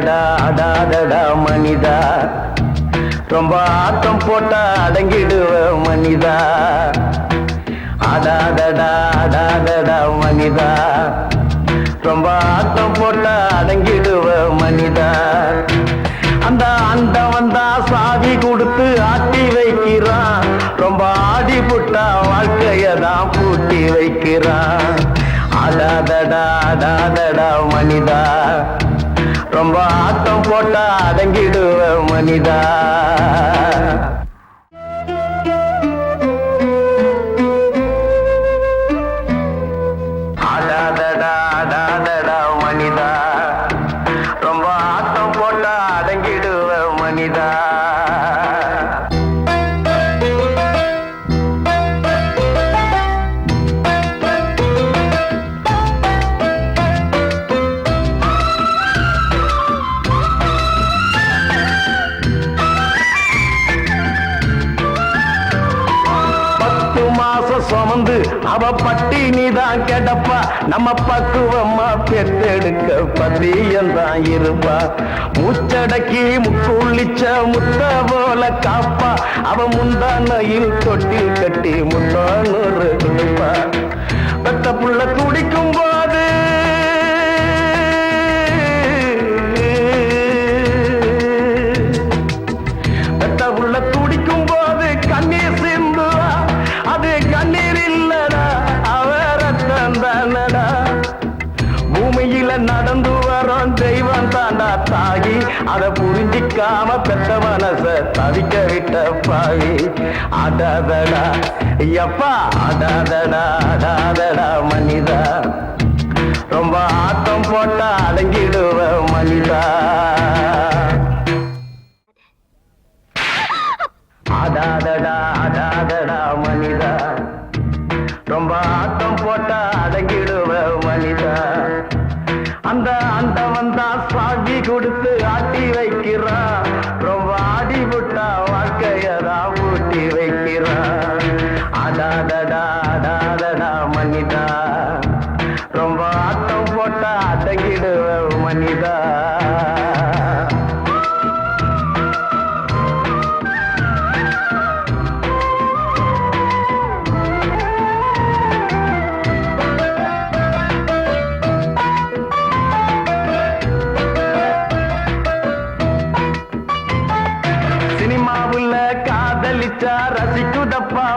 அடாதடா அடாதடா மனிதா. ரொம்ப ஆட்டம் போட்டா அடங்கிடுவ மனிதா. அடாதடா அடாதடா மனிதா. ரொம்ப ஆட்டம் போட்டா அடங்கிடுவ மனிதா. அந்த அந்த வந்தா சாவி கொடுத்து ஆட்டி வைக்கிறான். ரொம்ப ஆடி புட்டா வாழ்க்கைய தான் பூட்டி வைக்கிறான். அடாதடா அடாதடா மனிதா. ரொம்ப ஆட்டம் போட்டா அடங்கிடுவ மனிதா. சுமந்து அவ பட்டி நீதான் கேட்டப்பா. நம்ம பக்குவமா பெத்தெடுக்க பத்தியம் தான் இருப்பா. முச்சடக்கி முக்குள்ளிச்ச முத்த போல காப்பா. அவ முந்தானையில் தொட்டில் கட்டி முத்தானூறு அதை புரிஞ்சிக்காம பெத்த மனச தவிக்க விட்ட பாவி. அடாதடா எப்பா அடாதடா அடாதடா மனிதா. ரொம்ப ஆட்டம் போட்டா அடங்கிடுவ மனிதா. அடாதடா அடாதடா. ஆட்டி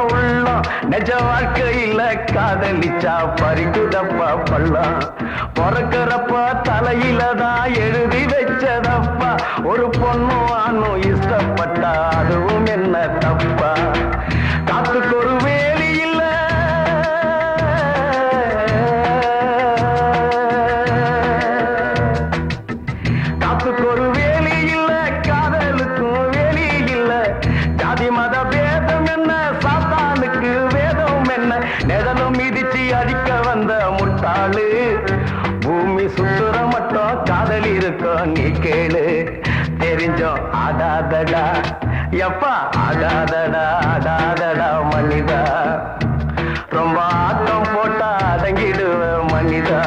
உள்ளம். நெஜ வாழ்க்கையில காதலிச்சா பறிக்குதப்பா பள்ளம். பிறக்கிறப்ப தலையில தான் எழுதி வச்சதப்பா. ஒரு பொண்ணு ஆணும் இஷ்டப்பட்டா அதுவும் என்ன தப்பா? நிழலும் மிதிச்சு அடிக்க வந்த முட்டாளு. பூமி சுத்துற மட்டும் காதல் இருக்கும் நீ கேளு. தெரிஞ்சோம் அடாதடா. எப்பா அடாதடா அடாதடா மனிதா. ரொம்ப ஆட்டம் போட்டா அடங்கிடுவ மனிதா.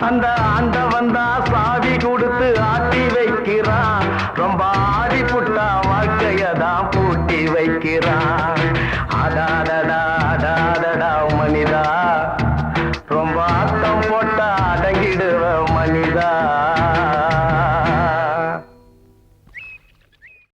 அந்த அந்த வந்தா சாவி கொடுத்து ஆட்டி வைக்கிறான். ரொம்ப ஆடி புட்டா வாழ்க்கையதான் பூட்டி வைக்கிறான்.